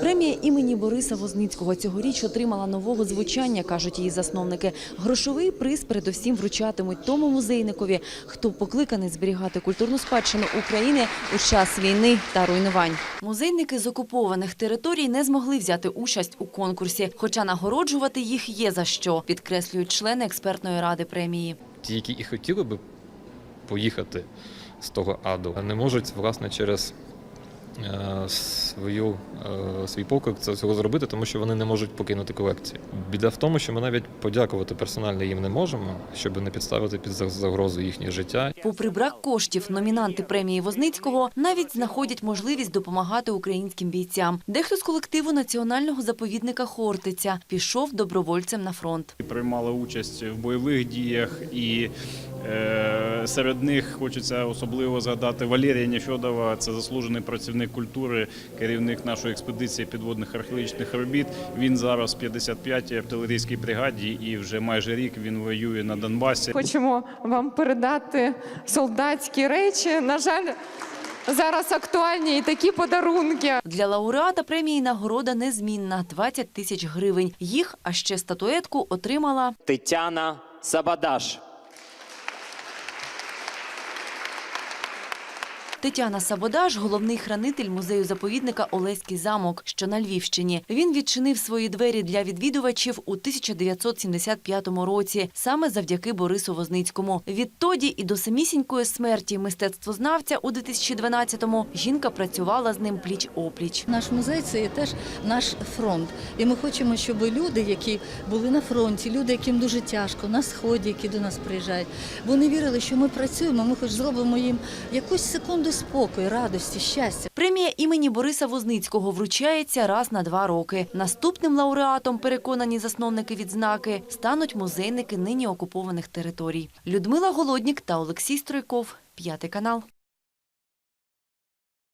Премія імені Бориса Возницького цьогоріч отримала нового звучання, кажуть її засновники. Грошовий приз передусім вручатимуть тому музейникові, хто покликаний зберігати культурну спадщину України у час війни та руйнувань. Музейники з окупованих територій не змогли взяти участь у конкурсі, хоча нагороджувати їх є за що, підкреслюють члени експертної ради премії. ті, які і хотіли би поїхати з того аду, не можуть власне через е, свою, е, свій поклик це цього зробити, тому що вони не можуть покинути колекцію. Біда в тому, що ми навіть подякувати персонально їм не можемо, щоб не підставити під загрозу їхнє життя. Попри брак коштів, номінанти премії Возницького навіть знаходять можливість допомагати українським бійцям. Дехто з колективу національного заповідника Хортиця пішов добровольцем на фронт. приймали участь в бойових діях, і е, серед них хочеться особливо згадати Валерія Нефьодова, це заслужений працівник культури, керівник нашої експедиції підводних археологічних робіт. Він зараз в 55-й артилерійській бригаді, і вже майже рік він воює на Донбасі. Хочемо вам передати солдатські речі. На жаль, зараз актуальні і такі подарунки. Для лауреата премії нагорода незмінна – 20 тисяч гривень. Їх, а ще статуетку, отримала Тетяна Сабадаш. Тетяна Сабодаш – головний хранитель музею-заповідника Олеський замок, що на Львівщині. Він відчинив свої двері для відвідувачів у 1975 році, саме завдяки Борису Возницькому. Відтоді і до самісінької смерті мистецтвознавця у 2012-му жінка працювала з ним пліч-опліч. Наш музей це теж наш фронт. І ми хочемо, щоб люди, які були на фронті, люди, яким дуже тяжко, на сході, які до нас приїжджають, вони вірили, що ми працюємо, ми хоч зробимо їм якусь секунду спокою, радості, щастя. Премія імені Бориса Возницького вручається раз на два роки. Наступним лауреатом, переконані засновники відзнаки, стануть музейники нині окупованих територій. Людмила Голоднік та Олексій Стройков. П'ятий канал.